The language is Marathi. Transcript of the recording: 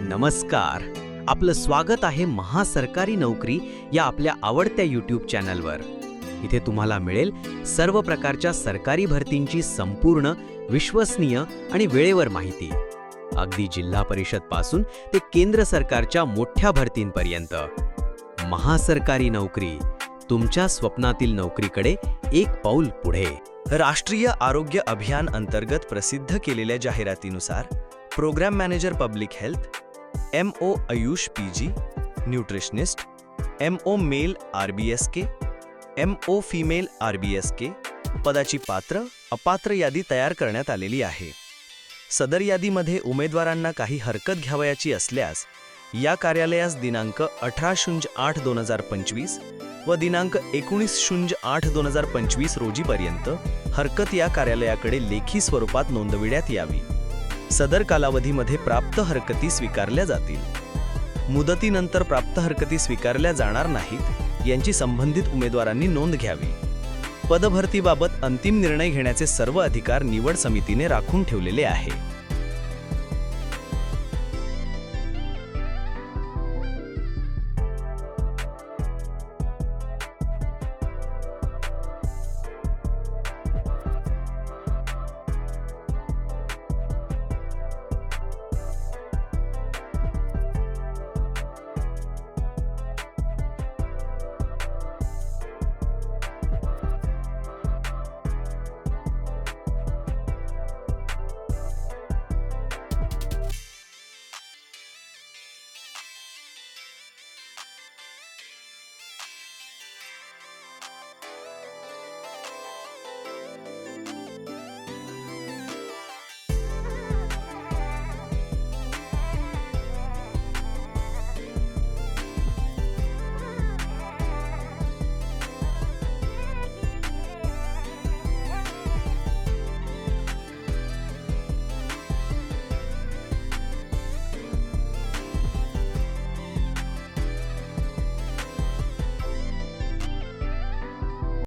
नमस्कार. आपलं स्वागत आहे महासरकारी नोकरी या आपल्या आवडत्या यूट्यूब चॅनलवर इथे तुम्हाला मिळेल सर्व प्रकारच्या सरकारी भरतींची संपूर्ण विश्वसनीय आणि वेळेवर माहिती. अगदी जिल्हा परिषदपासून ते केंद्र सरकारच्या मोठ्या भरतींपर्यंत. महासरकारी नोकरी तुमच्या स्वप्नातील नोकरीकडे एक पाऊल पुढे. राष्ट्रीय आरोग्य अभियान अंतर्गत प्रसिद्ध केलेल्या जाहिरातीनुसार programme manager public health M O AYUSH P G nutritionist M O male R B S K M O female R B S K पदाची पात्र अपात्र यादी तयार करण्यात आलेली आहे. सदर यादीमध्ये उमेदवारांना काही हरकत घ्यावयाची असल्यास या कार्यालयास दिनांक अठरा शून्य आठ दोन हजार पंचवीस व दिनांक एकोणीस शून्य आठ दोन हजार पंचवीस रोजीपर्यंत हरकत या कार्यालयाकडे लेखी स्वरूपात नोंदविण्यात यावी. सदर कालावधीमध्ये प्राप्त हरकती स्वीकारल्या जातील. मुदतीनंतर प्राप्त हरकती स्वीकारल्या जाणार नाहीत यांची संबंधित उमेदवारांनी नोंद घ्यावी. पदभरतीबाबत अंतिम निर्णय घेण्याचे सर्व अधिकार निवड समितीने राखून ठेवलेले आहे.